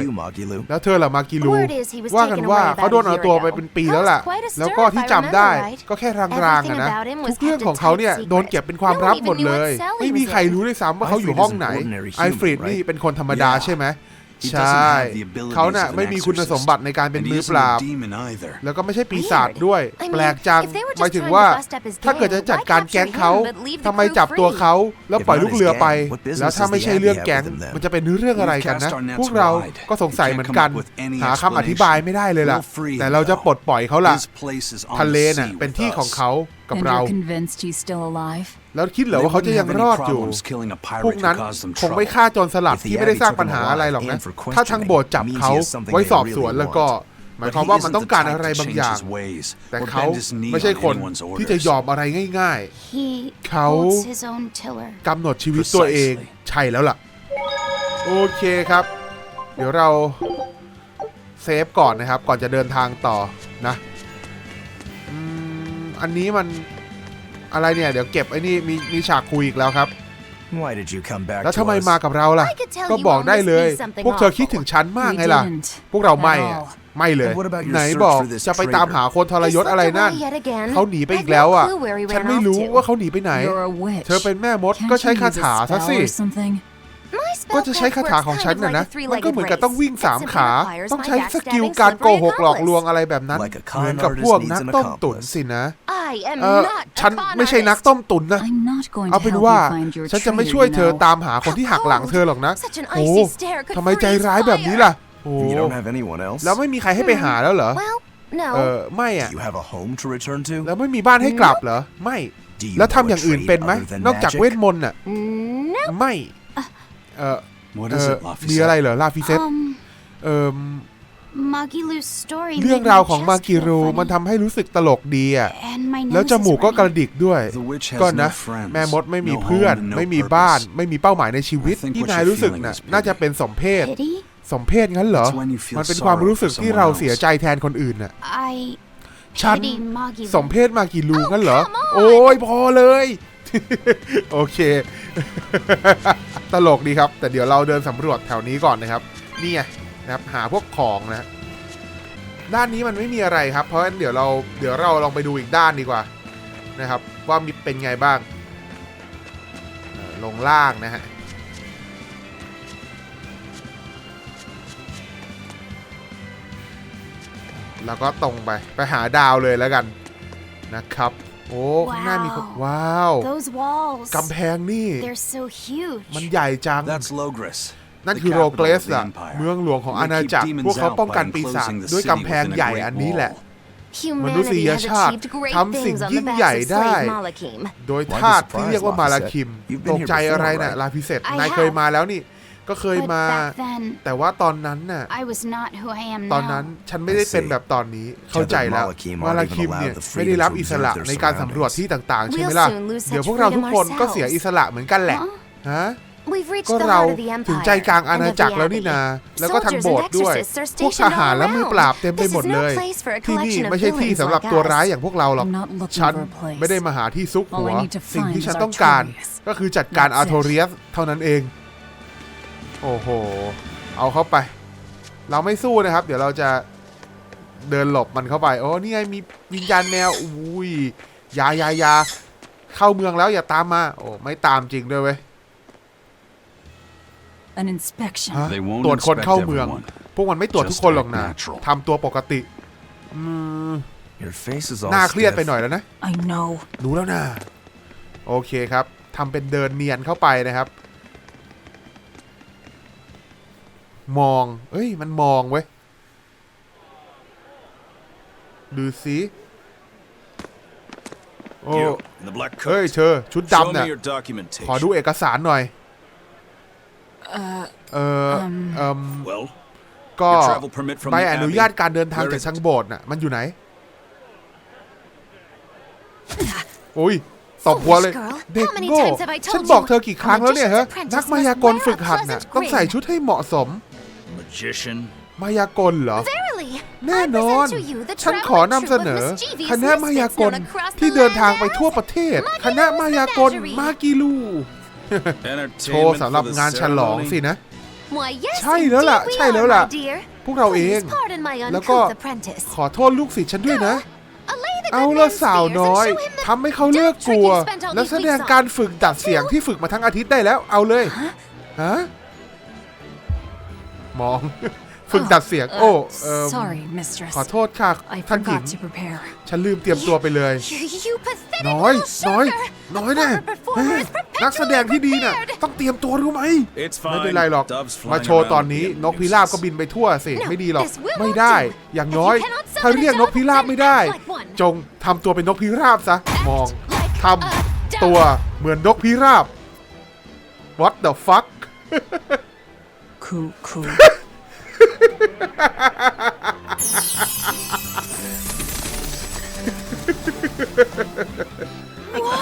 Speaker 1: แล้วเธอล่ะมากิลู
Speaker 5: Word is he was
Speaker 1: ว่ากันว่า
Speaker 5: taken away
Speaker 1: เขาโดนเอา
Speaker 5: about a
Speaker 1: ตัว
Speaker 5: year
Speaker 1: ไป ago. เป็นปีแล้วล่ะ
Speaker 5: That was quite a
Speaker 1: แล้วก็ stir
Speaker 5: if ที่ I
Speaker 1: จำได้
Speaker 5: remember right.
Speaker 1: ก็แค่รางๆอะนะ
Speaker 5: Everything about him was
Speaker 1: ทุกเรื่องของเขาเนี่ย
Speaker 5: kept a tight
Speaker 1: โดนเก็บเป็นความ secret. ลับ
Speaker 5: No one
Speaker 1: หมด
Speaker 5: even knew
Speaker 1: เลย
Speaker 5: what cell he
Speaker 1: ไม่มี
Speaker 5: was in.
Speaker 1: ใครรู้ด้วยซ้ำว่าเขาอยู่ห้องไหน Alfred is an
Speaker 7: ordinary human,
Speaker 1: ไอเฟรดนี่
Speaker 7: right?
Speaker 1: เป็นคนธรรมดา
Speaker 3: Yeah.
Speaker 1: ใช่ไหม ใช่ เขาเนี่
Speaker 3: ย
Speaker 1: ไม่มีคุณสมบัติในการเป็นมือปราบ แล้วก็ไม่ใช่ปีศาจด้วย แปลกจังหมายถึงว่าถ้าเกิดจะจัดการแก๊งเขาทำไมจับตัวเขาแล้วปล่อยลูกเรือไป แล้วถ้าไม่ใช่เรื่องแก๊งมันจะเป็นเรื่องอะไรกันนะ พวกเราก็สงสัยเหมือนกัน หาคำอธิบายไม่ได้เลยล่ะ แต่เราจะปลดปล่อยเขาล่ะทะเลน่ะเป็นที่ของเขากับเราแล้วคิดเหรอว่าเขาจะยังรอดอยู่ พวกนั้นคงไม่ฆ่าจนสลัดที่ไม่ได้สร้างปัญหาอะไรหรอกนะ ถ้าทางโบสถ์จับเขาไว้สอบสวนแล้วก็ หมายความว่ามันต้องการอะไรบางอย่าง แต่เขาไม่ใช่คนที่จะยอมอะไรง่าย
Speaker 5: ๆเขา
Speaker 1: กำหนดชีวิตตัวเอง ใช่แล้วล่ะ โอเคครับ เดี๋ยวเราเซฟก่อนนะครับ ก่อนจะเดินทางต่อนะ อันนี้มันอะไรเนี่ย เดี๋ยวเก็บไอ้นี่มีมีฉากคุยอีกแล้วครับ
Speaker 7: Why did you come back
Speaker 1: แล้วทำไม
Speaker 7: to
Speaker 1: มา us? กับเราล่ะ
Speaker 5: I could tell you ก็
Speaker 1: บอกได้เลย
Speaker 5: almost meant something
Speaker 1: พวกเธอคิดถึงฉันมากไงล่ะ We
Speaker 4: didn't
Speaker 1: พวกเราไม่
Speaker 4: at all
Speaker 1: ไม่เลย
Speaker 7: And what about your
Speaker 1: ไหนบอก search
Speaker 7: for this
Speaker 1: จะไปตามหาคนทรยศอะไรนั่น He slipped
Speaker 5: away yet again.
Speaker 1: เขาหนีไปอีกแล้วอะ I've no
Speaker 5: clue where he went
Speaker 1: ฉันไม่รู้ off
Speaker 5: to.
Speaker 1: ว่าเขาหนีไปไหน
Speaker 4: You're a witch.
Speaker 1: เธอเป็นแม่มด Can't ก็
Speaker 4: you
Speaker 1: ใช้
Speaker 4: use a
Speaker 1: คาถาซะ
Speaker 4: spell
Speaker 1: สิ
Speaker 4: or something?
Speaker 1: ก็จะใช้คาถาของฉันน่ะนะ มันก็เหมือนกับต้องวิ่งสามขา ต้องใช้สกิลการโกหกหลอกลวงอะไรแบบนั้น เหมือนกับพวกนักต้มตุ๋นสินะเออฉันไม่ใช่นักต้มตุ๋นนะ เอาเป็นว่าฉันจะไม่ช่วยเธอตามหาคนที่หักหลังเธอหรอกนะ โอ้ทำไมใจร้ายแบบนี้ล่ะ โอ้แล้วไม่มีใครให้ไปหาแล้วเหรอ เออไม่อะแล้วไม่มีบ้านให้กลับเหรอ ไม่ แล้วทำอย่างอื่นเป็นไหม นอกจากเวทมนต์อะ ไม่ เออ
Speaker 3: What is it,
Speaker 1: มีอะไรเหรอลาฟิเซตเอ่อเรื่องราวของมา
Speaker 5: คิ
Speaker 1: รูมันทำให้รู้สึกตลกดีอะแล้วจมูกก็กระดิกด้วยก็นะแม่มดไม่มีเพื่อนไม่มีบ้าน ไม่มีเป้าหมายในชีวิตที่นายรู้สึกน่ะน่าจะเป็นสมเพศสมเพศงั้นเหรอมันเป็นความรู้สึกที่เราเสียใจแทนคนอื่นน่ะ
Speaker 5: I
Speaker 1: ฉันสมเพศมากิรูงั้นเหรอ โอ้ยพอเลย โอเค ตลกดีครับ แต่เดี๋ยวเราเดินสำรวจแถวนี้ก่อนนะครับ นี่ไงนะครับหาพวกของนะด้านนี้มันไม่มีอะไรครับ เพราะฉะนั้นเดี๋ยวเราเดี๋ยวเราลองไปดูอีกด้านดีกว่านะครับ ว่ามีเป็นไงบ้างลงล่างนะฮะแล้วก็ตรงไปไปหาดาวเลยแล้วกันนะครับ โอ้ข้างหน้ามีว้าวกำแพงนี่มันใหญ่จังนั่นคือโรเกรสล่ะเมืองหลวงของอาณาจักร พวกเขาป้องกันปีศาจด้วยกำแพงใหญ่อันนี้แหละ มนุษยชาติทำสิ่งยิ่งใหญ่ได้ โดยธา
Speaker 7: ตุ
Speaker 1: ที่เรียกว่ามาลาคิม ตกใจอะไรนะ่ะลาพิเศษนายเคยมาแล้วนี่ ก็เคยมา แต่ว่าตอนนั้นน่ะ ตอนนั้นฉันไม่ได้เป็นแบบตอนนี้ เข้าใจแล้วมาลาคิมเนี่ยไม่ได้รับอิสระในการสำรวจที่ต่างๆ ใช่ไหมล่ะ เดี๋ยวพวกเราทุกคนก็เสียอิสระเหมือนกันแหละ ฮะก็เราถึงใจกลางอาณาจักรแล้วนี่นา แล้วก็ทางโบสถ์ด้วย พวกทหารและมือปราบเต็มไปหมดเลย ที่นี่ไม่ใช่ที่สำหรับตัวร้ายอย่างพวกเราหรอก ฉันไม่ได้มาหาที่ซุกหัว สิ่งที่ฉันต้องการ ก็คือจัดการอาโทเรียสเท่านั้นเอง โอ้โห เอาเข้าไป เราไม่สู้นะครับ เดี๋ยวเราจะเดินหลบมันเข้าไป โอ้นี่ไงมีวิญญาณแมว อุ้ยยายายาเข้าเมืองแล้วอย่าตามมา โอ้ไม่ตามจริงด้วยเว้ย
Speaker 4: An inspection
Speaker 1: ตรวจคนเข้าเมือง พวกมันไม่ตรวจทุกคนหรอกนะทำตัวปกติ
Speaker 7: ห
Speaker 1: น้าเครียดไปหน่อยแล้วนะ
Speaker 4: I
Speaker 1: รู้แล้วนะ โอเคครับทำเป็นเดินเนียนเข้าไปนะครับ ชอชุด
Speaker 3: Show
Speaker 1: ดำเนี่ย
Speaker 3: me your documentation.
Speaker 1: ขอดูเอกสารหน่อย เออเอม
Speaker 3: Well,
Speaker 1: ก็
Speaker 3: your travel permit from
Speaker 1: ใบ
Speaker 3: the
Speaker 1: อนุ
Speaker 3: Abbey.
Speaker 1: ญาตการเดินทาง
Speaker 3: Where
Speaker 1: จาก
Speaker 3: is
Speaker 1: ทาง
Speaker 3: it?
Speaker 1: โบสถ์น่ะ มันอยู่ไหน โอ้ยตบหัวเลย
Speaker 5: Foolish girl.
Speaker 1: เด็ก
Speaker 5: How many
Speaker 1: โง่
Speaker 5: times have I told
Speaker 1: ฉันบอก
Speaker 5: you?
Speaker 1: เธอกี่ครั้งแล้วเนี่ย
Speaker 5: A
Speaker 1: ฮะ
Speaker 5: magician's
Speaker 1: นัก
Speaker 5: apprentice
Speaker 1: มายากล
Speaker 5: must wear
Speaker 1: ฝึก
Speaker 5: a
Speaker 1: หัดน่ะ
Speaker 5: pleasant
Speaker 1: ต้องใส่
Speaker 5: grin.
Speaker 1: ชุดให้เหมาะสม
Speaker 3: Magician.
Speaker 1: มายากลเหรอ
Speaker 5: Verily,
Speaker 1: แน่น
Speaker 5: I
Speaker 1: อน
Speaker 5: present to you the
Speaker 1: ฉันขอนำ
Speaker 5: traveling
Speaker 1: เสน
Speaker 5: troupe
Speaker 1: อ
Speaker 5: of mischievous
Speaker 1: คณะมายากล
Speaker 5: misfits known across
Speaker 1: ที่
Speaker 5: the
Speaker 1: เดินทาง
Speaker 5: land
Speaker 1: ไป
Speaker 5: as
Speaker 1: ทั่วประเทศ คณะมายากลมากิลู โชว์
Speaker 3: Entertainment
Speaker 1: สำหรับ
Speaker 3: for the
Speaker 1: งานฉลอง
Speaker 3: ceremony?
Speaker 1: สินะ
Speaker 5: Why, yes,
Speaker 1: ใช่แล้วล่ะ
Speaker 5: indeed we
Speaker 1: ใช่แล้ว
Speaker 5: are,
Speaker 1: ล่ะ
Speaker 5: my dear.
Speaker 1: พวกเราเอง
Speaker 5: Please pardon my
Speaker 1: แล้วก็
Speaker 5: uncouth apprentice.
Speaker 1: ขอโทษลูกศิษย์ฉันด้วยนะ
Speaker 5: Allay the
Speaker 1: เอา
Speaker 5: good
Speaker 1: ละ
Speaker 5: man's
Speaker 1: สาว
Speaker 5: fears and
Speaker 1: น้อย
Speaker 5: show him the
Speaker 1: ทำให้เขาเลิกกลัว และแสดงการฝึกดัดเสียงที่ฝึกมาทั้งอาทิตย์ได้แล้ว เอาเลย ฮะ มอง ฝึกดัดเสียง โอ้
Speaker 4: Uh,
Speaker 1: เออ
Speaker 4: sorry, mistress.
Speaker 1: ขอโทษค่ะ
Speaker 4: I
Speaker 1: ท่านหญิง
Speaker 4: forgot to prepare.
Speaker 1: ฉันลืมเตรียมตัวไปเลย
Speaker 5: You, you pathetic
Speaker 1: น้อย
Speaker 5: little
Speaker 1: น้อย
Speaker 5: shirker.
Speaker 1: น้อย
Speaker 5: A
Speaker 1: แน่
Speaker 5: proper performer is
Speaker 1: นักแสดงที่ดีน่ะ
Speaker 5: prepared.
Speaker 1: ต้องเตรียมตัวรู้ไหม
Speaker 3: It's
Speaker 1: ไม่
Speaker 3: fine.
Speaker 1: เป็นไรหรอก
Speaker 3: Doves
Speaker 1: มา
Speaker 3: flying
Speaker 1: โชว์
Speaker 3: around
Speaker 1: ตอน
Speaker 3: would
Speaker 1: นี้
Speaker 3: be a
Speaker 1: นกพิราบก็
Speaker 3: nuisance.
Speaker 1: บินไปทั่วสิ
Speaker 5: No,
Speaker 1: ไม่ดีหรอก
Speaker 5: this will
Speaker 1: ไม่
Speaker 5: not
Speaker 1: ได้
Speaker 5: do.
Speaker 1: อย่าง
Speaker 5: If
Speaker 1: น้อย
Speaker 5: you cannot summon
Speaker 1: ถ้าเรียก
Speaker 5: a
Speaker 1: นกพิราบ
Speaker 5: dove,
Speaker 1: ไม่ได้
Speaker 5: then act like one.
Speaker 1: จงทำตัวเป็นนกพิราบซะ มอง
Speaker 5: like
Speaker 1: ท
Speaker 5: a ำ
Speaker 1: ตัวเหมือนนกพิราบ What the fuck
Speaker 4: Cool, cool.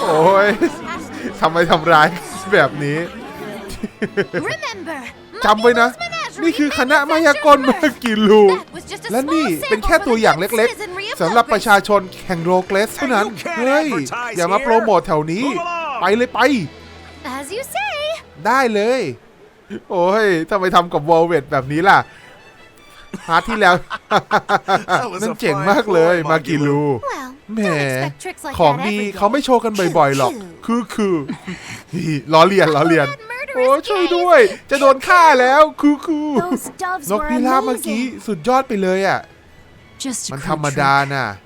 Speaker 1: โอ้ยทำไมทำร้ายแบบนี้
Speaker 5: Remember,
Speaker 1: จำไว้นะ นี่คือคณะมายากลมากิลู
Speaker 5: That was just a
Speaker 1: และ
Speaker 5: small
Speaker 1: นี่
Speaker 5: sample
Speaker 1: เป็นแค่
Speaker 5: for
Speaker 1: ตัว
Speaker 5: the
Speaker 1: อย่าง
Speaker 5: good
Speaker 1: เล็ก
Speaker 5: citizenry of
Speaker 1: ๆสำหรับประ
Speaker 5: Belgrade.
Speaker 1: ชาชนแห่งโรเกรสเท่านั้น
Speaker 3: You can't
Speaker 1: เฮ้ย
Speaker 3: advertise
Speaker 1: อย่ามา
Speaker 3: here.
Speaker 1: โปรโมทแถวนี้
Speaker 3: Move along.
Speaker 1: ไปเลยไป
Speaker 5: As you say.
Speaker 1: ได้เลย โอ้ยทำไมทำกับวอลเวตแบบนี้ล่ะพาร์ทที่แล้ว
Speaker 7: was
Speaker 1: นั่น
Speaker 7: a
Speaker 1: เจ๋ง
Speaker 7: fine
Speaker 1: มากเลย
Speaker 7: ploy,
Speaker 1: มากิลู
Speaker 5: Well,
Speaker 1: แหม
Speaker 5: don't expect tricks like
Speaker 1: ของ
Speaker 5: that
Speaker 1: ดี
Speaker 5: every
Speaker 1: เขาไม่
Speaker 5: day.
Speaker 1: โชว์กันบ่อยๆหรอก คือคือล้อเลียนล้อเลียน
Speaker 5: That murderous
Speaker 1: โอ้ช่วย
Speaker 5: gaze.
Speaker 1: ด้วย จะโดนฆ่าแล้วคือคือ
Speaker 5: Those doves
Speaker 1: นก
Speaker 5: were
Speaker 1: พิราบเมื่อกี้
Speaker 5: amazing.
Speaker 1: สุดยอดไปเลยอะ
Speaker 4: Just a
Speaker 1: มัน
Speaker 4: crude
Speaker 1: ธรรมดา
Speaker 4: trick.
Speaker 1: น่ะ
Speaker 4: If anything,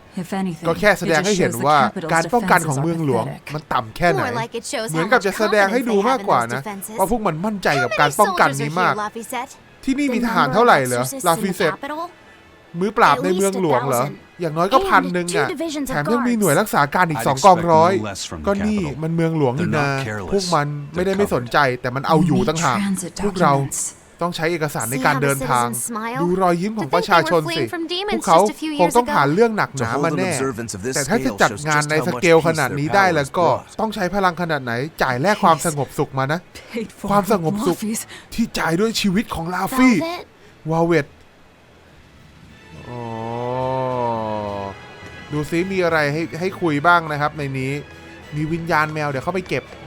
Speaker 1: ก็แค่แสดง
Speaker 4: it
Speaker 1: ให้
Speaker 4: just
Speaker 1: เห็น
Speaker 4: shows the
Speaker 1: ว่า
Speaker 4: capital's
Speaker 1: การป้องกัน
Speaker 4: defenses
Speaker 1: ของ
Speaker 4: are
Speaker 1: เมืองหลวง
Speaker 4: pathetic.
Speaker 1: มันต่ำแค่ไหน
Speaker 5: More like it shows
Speaker 1: เหมือน
Speaker 5: how
Speaker 1: กับ
Speaker 5: much
Speaker 1: จะแสดงให้
Speaker 5: confidence
Speaker 1: ดู
Speaker 5: they
Speaker 1: มาก
Speaker 5: have in
Speaker 1: กว่า
Speaker 5: those
Speaker 1: นะ
Speaker 5: defenses.
Speaker 1: ว่าพวกมันมั่นใจกับ
Speaker 5: How
Speaker 1: การ
Speaker 5: many
Speaker 1: ป้องกัน
Speaker 5: soldiers
Speaker 1: นี้
Speaker 5: are
Speaker 1: มาก
Speaker 5: here, Lafayette?
Speaker 1: ที่นี่มี
Speaker 5: The
Speaker 1: ทหาร
Speaker 5: number
Speaker 1: เท่าไหร่
Speaker 5: of
Speaker 1: เหรอ
Speaker 5: exorcists
Speaker 1: ลา
Speaker 5: in
Speaker 1: ฟิ
Speaker 5: the
Speaker 1: เซต
Speaker 5: capital?
Speaker 1: มือปราบ
Speaker 5: At
Speaker 1: ในเมืองหลวงเหรอ
Speaker 5: least a
Speaker 1: อย่างน้อยก็
Speaker 5: And
Speaker 1: พันหนึ่ง
Speaker 5: two
Speaker 1: อะ
Speaker 5: divisions of
Speaker 1: แถมยังมีหน่วย
Speaker 5: guards.
Speaker 1: รักษาการอีก
Speaker 3: I'd
Speaker 1: สองกอง
Speaker 3: expect
Speaker 1: ร้อย
Speaker 3: no less from the
Speaker 1: ก็นี่
Speaker 3: capital.
Speaker 1: มันเมืองหลวงนี่
Speaker 3: They're
Speaker 1: นา
Speaker 3: not careless.
Speaker 1: พวกมันไม่ได้ไม่สนใจแต่มันเอาอยู่
Speaker 4: Need
Speaker 1: ตั้งหาก
Speaker 4: transit
Speaker 1: พวกเรา
Speaker 4: documents.
Speaker 1: ต้องใช้เอกสารใน
Speaker 5: See
Speaker 1: การ
Speaker 5: how the
Speaker 1: เดินทาง
Speaker 5: citizens smile?
Speaker 1: ดูรอยยิ้มของ
Speaker 5: To
Speaker 1: ประ
Speaker 5: think
Speaker 1: ชา
Speaker 5: they
Speaker 1: ช
Speaker 5: were
Speaker 1: นสิ
Speaker 5: fleeing from
Speaker 1: พ
Speaker 5: demons
Speaker 1: วกเขา
Speaker 5: just a few
Speaker 1: คง
Speaker 5: years
Speaker 1: ต้องผ่าน
Speaker 5: ago.
Speaker 1: เรื่องหนักห
Speaker 7: To
Speaker 1: นา
Speaker 7: hold
Speaker 1: มา
Speaker 7: an
Speaker 1: แน่
Speaker 7: observance of this
Speaker 1: แต่ถ้าจะ
Speaker 7: scale
Speaker 1: จัด
Speaker 7: shows
Speaker 1: งาน
Speaker 7: just
Speaker 1: ใน
Speaker 7: how
Speaker 1: ส
Speaker 7: much
Speaker 1: เกล
Speaker 7: peace
Speaker 1: ขนาด
Speaker 7: their
Speaker 1: นี้ได้
Speaker 7: power
Speaker 1: แล้ว
Speaker 7: has
Speaker 1: ก็
Speaker 7: brought.
Speaker 1: ต้องใช้พลังขนาดไหน จ่ายแลกความสงบสุขมานะ
Speaker 4: Paid for
Speaker 1: ความสงบสุข
Speaker 4: Luffy's
Speaker 1: ที่จ่ายด้วยชีวิตของลาฟี่
Speaker 5: Velvet?
Speaker 1: วาเวตโอ้ดูซิมีอะไรให้ให้คุยบ้างนะครับในนี้ มีวิญญาณแมวเดี๋ยวเข้าไปเก็บ
Speaker 2: The Abbey's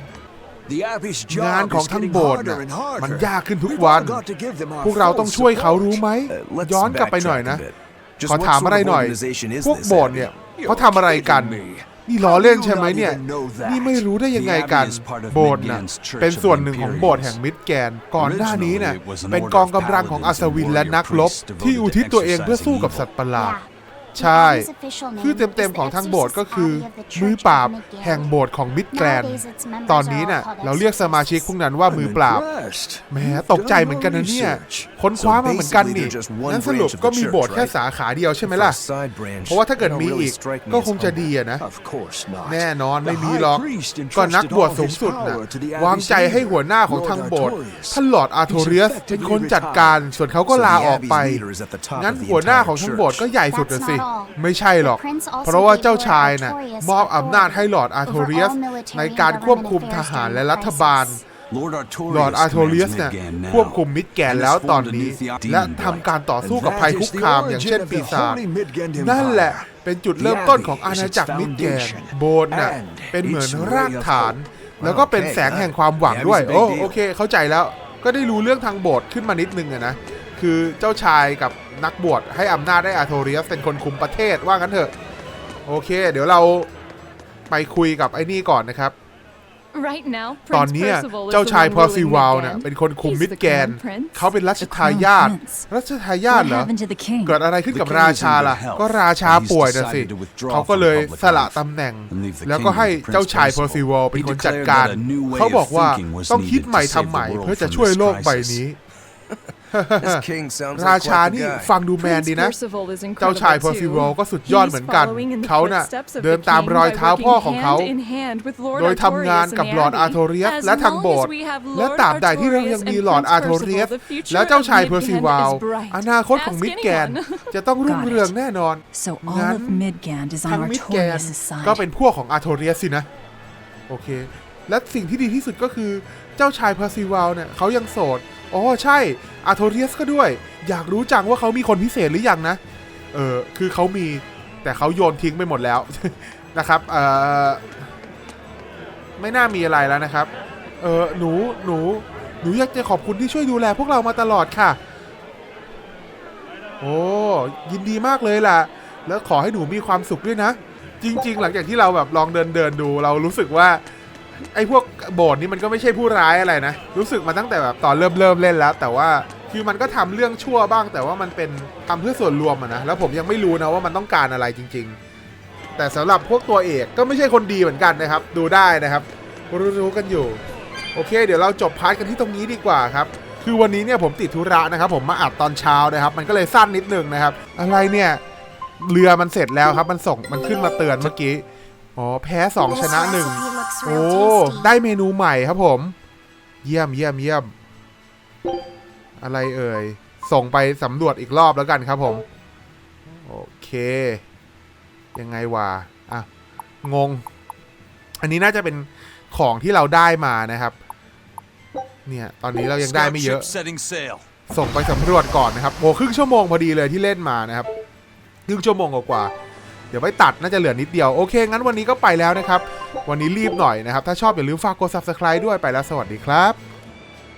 Speaker 1: งาน
Speaker 2: job
Speaker 1: ของ
Speaker 2: is
Speaker 1: ทั้ง
Speaker 2: getting
Speaker 1: โบสถ์
Speaker 2: harder
Speaker 1: น่ะ
Speaker 2: and harder.
Speaker 1: มันยากขึ้นทุก
Speaker 2: We've
Speaker 1: วัน
Speaker 2: all got to give them our
Speaker 1: พวกเรา
Speaker 2: full
Speaker 1: ต้องช่วยเขา
Speaker 2: support.
Speaker 1: รู้ไหม
Speaker 7: Uh, let's
Speaker 1: ย้อนกลับไปหน่อย
Speaker 7: backtrack
Speaker 1: นะ
Speaker 7: a bit. Just
Speaker 1: ขอ
Speaker 7: what
Speaker 1: ถาม
Speaker 7: sort
Speaker 1: อะไร
Speaker 7: of
Speaker 1: หน่อย
Speaker 7: organization is
Speaker 1: พวก
Speaker 7: this
Speaker 1: โบสถ์
Speaker 7: Abbey?
Speaker 1: เนี่ย
Speaker 2: You're
Speaker 1: เขาทำอะไรกัน
Speaker 2: kidding me.
Speaker 1: นี่ล้อเล่นใช่ไหม
Speaker 2: You not
Speaker 1: เนี่ย
Speaker 2: even know that.
Speaker 1: นี่ไม่รู้ได้ยังไงกัน
Speaker 3: The Abbey is part of
Speaker 1: โบสถ์น่ะ
Speaker 3: Midgand's Church
Speaker 1: เป็น
Speaker 3: of
Speaker 1: ส่วนหนึ่งของ
Speaker 3: Imperials
Speaker 1: โบสถ์แห่งมิดแกน ก่อนหน้านี้น่ะ
Speaker 3: Originally, it was an
Speaker 1: เป็น
Speaker 3: order
Speaker 1: กอง
Speaker 3: of
Speaker 1: กำลังของอั
Speaker 3: paladins
Speaker 1: ศวิน
Speaker 3: and
Speaker 1: และนักรบ
Speaker 3: warrior priests
Speaker 1: ที่อุทิศตัวเองเพื่อสู้กับสัตว์ประหลาด ใช่ ชื่อเต็มๆของทางโบสถ์ก็คือมือปราบแห่งโบสถ์ของมิดแกรนตอนนี้น่ะเราเรียกสมาชิกพวกนั้นว่ามือปราบแหมตกใจเหมือนกันนะเนี่ยค้นคว้ามาเหมือนกันนี่นั่นสรุปก็มีโบสถ์แค่สาขาเดียวใช่ไหมล่ะ เพราะว่าถ้าเกิดมีอีกก็คงจะดีนะ แน่นอนไม่มีหรอกก็นักบวชสูงสุดน่ะวางใจให้หัวหน้าของทางโบสถ์ท่านหลอดอาร์โทเรียสเป็นคนจัดการส่วนเขาก็ลาออกไปงั้นหัวหน้าของทั้งโบสถ์ก็ใหญ่สุดนะสิไม่ใช่หรอก
Speaker 5: The prince also
Speaker 1: เพราะว่า
Speaker 5: gave
Speaker 1: เจ้า
Speaker 5: Lord
Speaker 1: ชายน่ะ
Speaker 5: Artorias
Speaker 1: มอบอำนาจให้
Speaker 5: authority
Speaker 1: หลอร์ดอาร์โทเรียส
Speaker 5: over all military
Speaker 1: ในการควบคุม
Speaker 5: and
Speaker 1: ท
Speaker 5: government
Speaker 1: หาร
Speaker 5: affairs
Speaker 1: และ
Speaker 5: during
Speaker 1: รัฐบาล
Speaker 5: crisis.
Speaker 3: Lord
Speaker 1: หลอร์ด
Speaker 3: Artorias
Speaker 1: อาร์โทเรียส
Speaker 3: commands
Speaker 1: เนี่ย
Speaker 3: Midgand now
Speaker 1: ควบคุมมิดแกน
Speaker 3: and is
Speaker 1: แล้วตอน
Speaker 3: formed
Speaker 1: นี้
Speaker 3: beneath the
Speaker 1: และ
Speaker 3: demon
Speaker 1: ทำการต่อสู้กับ
Speaker 2: And
Speaker 1: ภัย
Speaker 2: that
Speaker 1: คุ
Speaker 2: is
Speaker 1: ก
Speaker 2: the
Speaker 1: คามอย่าง
Speaker 2: origin
Speaker 1: เช่น
Speaker 2: of the
Speaker 1: ปีศาจ
Speaker 2: Holy Midgand
Speaker 1: นั่น
Speaker 2: Empire.
Speaker 1: แหละเป็นจุดเริ่มต้นของอาณาจักรมิดแกน โบสถ์น่ะ
Speaker 2: And
Speaker 1: เป็นเหมือน
Speaker 2: its ray
Speaker 1: ราก
Speaker 2: of
Speaker 1: ฐาน
Speaker 2: hope.
Speaker 1: แล้วก็เป็น
Speaker 7: Okay,
Speaker 1: แสงแห่งความหวัง
Speaker 2: yeah,
Speaker 1: ด้วย
Speaker 2: it's a big
Speaker 1: โอ้
Speaker 2: deal.
Speaker 1: โอเค เข้าใจแล้วก็ได้รู้เรื่องทางโบสถ์ขึ้นมานิดนึงอะนะคือเจ้าชายกับ นักบวชให้อำนาจได้อาโทเรียสเป็นคนคุมประเทศว่างั้นเถอะ โอเค เดี๋ยวเราไปคุยกับไอ้นี่ก่อนนะครับ
Speaker 8: Right now,
Speaker 1: ตอน
Speaker 8: Prince
Speaker 1: เนี้ย
Speaker 8: Percival is
Speaker 1: เจ้า
Speaker 8: the
Speaker 1: ชาย
Speaker 8: one
Speaker 1: พอร์ซิ
Speaker 8: ruling
Speaker 1: วัล
Speaker 8: Midgand.
Speaker 1: เนี่ยเป็นคนคุม
Speaker 8: He's
Speaker 1: มิด
Speaker 8: the
Speaker 1: แกน
Speaker 8: crown prince.
Speaker 1: เขาเป็นรัช
Speaker 4: The
Speaker 1: ทายาท
Speaker 4: crown prince.
Speaker 1: รัชทายาท
Speaker 4: What
Speaker 1: เหรอ
Speaker 4: happened to the king?
Speaker 1: เกิดอะไรขึ้นกับ
Speaker 3: The king
Speaker 1: รา
Speaker 3: is in
Speaker 1: ชา
Speaker 3: good
Speaker 1: ล่ะ
Speaker 3: health,
Speaker 1: ก็ราชา
Speaker 3: but he's
Speaker 1: ป่วยนะสิ
Speaker 3: decided to withdraw
Speaker 1: เขาก็เลย
Speaker 3: from public
Speaker 1: สละ
Speaker 3: life
Speaker 1: ตำแหน่ง
Speaker 3: and leave the
Speaker 1: แล้วก็ให้
Speaker 3: kingdom to
Speaker 1: เจ้า
Speaker 3: Prince
Speaker 1: ชาย
Speaker 3: Percival.
Speaker 1: พอร์ซิวัลเป็น
Speaker 3: He
Speaker 1: คนจัด
Speaker 3: declared
Speaker 1: การ
Speaker 3: that a new way
Speaker 1: เขาบอก
Speaker 3: of
Speaker 1: ว่า
Speaker 3: thinking was
Speaker 1: ต้องคิด
Speaker 3: needed
Speaker 1: ใหม่
Speaker 3: to
Speaker 1: ทำ
Speaker 3: save
Speaker 1: ใหม่
Speaker 3: the world
Speaker 1: เพื่อจะ
Speaker 3: from
Speaker 1: ช่วย
Speaker 3: this
Speaker 1: โลกใบ
Speaker 3: crisis.
Speaker 1: นี้
Speaker 7: This king sounds
Speaker 1: รา
Speaker 7: like
Speaker 1: ชา
Speaker 7: quite the
Speaker 1: นี่
Speaker 7: guy.
Speaker 1: ฟังดูแมน
Speaker 8: Prince
Speaker 1: ดีนะ
Speaker 8: Percival is
Speaker 1: เจ้า
Speaker 8: incredible
Speaker 1: ชายเพอร์ซิว
Speaker 8: too.
Speaker 1: ก็สุดยอดเหมือนกัน
Speaker 8: He's following in the
Speaker 1: เขาน่ะ
Speaker 8: footsteps of
Speaker 1: เดิน
Speaker 8: the
Speaker 1: ตาม
Speaker 8: king
Speaker 1: รอย
Speaker 8: by
Speaker 1: เท้าพ่อ
Speaker 8: working
Speaker 1: ของเขา
Speaker 8: hand in hand with Lord
Speaker 1: โดยทำงาน
Speaker 8: Artorias
Speaker 1: กับ
Speaker 8: and
Speaker 1: หลอร์ด
Speaker 8: Abby.
Speaker 1: อาร์โทเรียส
Speaker 8: As
Speaker 1: และทาง
Speaker 8: long
Speaker 1: โบสถ์
Speaker 8: as we have
Speaker 1: และ
Speaker 8: Lord
Speaker 1: ตราบใดที่เรายังมี
Speaker 8: Artorias
Speaker 1: หลอร์ด
Speaker 8: and
Speaker 1: อา
Speaker 8: Prince
Speaker 1: ร์โทเรียส
Speaker 8: Percival, the future
Speaker 1: และเจ้าชาย
Speaker 8: of
Speaker 1: เพอร์ซิวาล
Speaker 8: Midgand is bright.
Speaker 1: อนาคตของ
Speaker 8: Ask
Speaker 1: มิดแกน
Speaker 8: anyone.
Speaker 1: จะต้องรุ่ง
Speaker 4: Got it.
Speaker 1: เรืองแน่นอน
Speaker 4: So all
Speaker 1: Ngắn.
Speaker 4: of Midgand is
Speaker 1: ทั้
Speaker 4: on
Speaker 1: งมิดแกน
Speaker 4: Artorias'
Speaker 1: ก็
Speaker 4: side.
Speaker 1: เป็นพวกของอาร์โทเรียสสินะ โอเค และสิ่งที่ดีที่สุดก็คือเจ้าชายเพอร์ซิวาลเนี่ยเขายังโสด อ๋อใช่อาโทเรียสก็ด้วย อยากรู้จังว่าเขามีคนพิเศษหรือยังนะ เออคือเขามีแต่เขาโยนทิ้งไปหมดแล้วนะครับเออไม่น่ามีอะไรแล้วนะครับ เออหนูหนูหนูอยากจะขอบคุณที่ช่วยดูแลพวกเรามาตลอดค่ะ โอ้ยินดีมากเลยล่ะ แล้วขอให้หนูมีความสุขด้วยนะ จริง ๆ หลังจากที่เราแบบลองเดินเดินดู เรารู้สึกว่า ไอ้พวกโบดนี่มันก็ไม่ใช่ผู้ร้ายอะไรนะ รู้สึกมาตั้งแต่แบบตอนเริ่มเริ่มเล่นแล้ว แต่ว่าคือมันก็ทำเรื่องชั่วบ้าง แต่ว่ามันเป็นทำเพื่อส่วนรวมอะนะแล้วผมยังไม่รู้นะว่ามันต้องการอะไรจริง ๆ แต่สำหรับพวกตัวเอกก็ไม่ใช่คนดีเหมือนกันนะครับ ดูได้นะครับ รู้ๆกันอยู่ โอเค เดี๋ยวเราจบพาร์ทกันที่ตรงนี้ดีกว่าครับคือวันนี้เนี่ยผมติดธุระนะครับ ผมมาอัดตอนเช้านะครับ มันก็เลยสั้นนิดนึงนะครับ อะไรเนี่ยเรือมันเสร็จแล้วครับ มันส่งมันขึ้นมาเตือนเมื่อกี้อ๋อแพ้ 2 ชนะ
Speaker 5: 1
Speaker 1: โอ้
Speaker 5: real tasty.
Speaker 1: ได้เมนูใหม่ครับผม เยี่ยมเยี่ยมเยี่ยม อะไรเอ่ย ส่งไปสำรวจอีกรอบแล้วกันครับผม โอเค ยังไงวะ อะ งง อันนี้น่าจะเป็นของที่เราได้มานะครับ เนี่ย ตอนนี้เรายังได้
Speaker 3: Scout
Speaker 1: ไม่เยอะ
Speaker 3: ship setting sail.
Speaker 1: ส่งไปสำรวจก่อนนะครับ โอ้ครึ่งชั่วโมงพอดีเลยที่เล่นมานะครับ ครึ่งชั่วโมงกว่าๆ เดี๋ยวไปตัดน่าจะเหลือนิดเดียว โอเค งั้นวันนี้ก็ไปแล้วนะครับ วันนี้รีบหน่อยนะครับ ถ้าชอบอย่าลืมฝากกด subscribe ด้วยไปแล้วสวัสดีครับ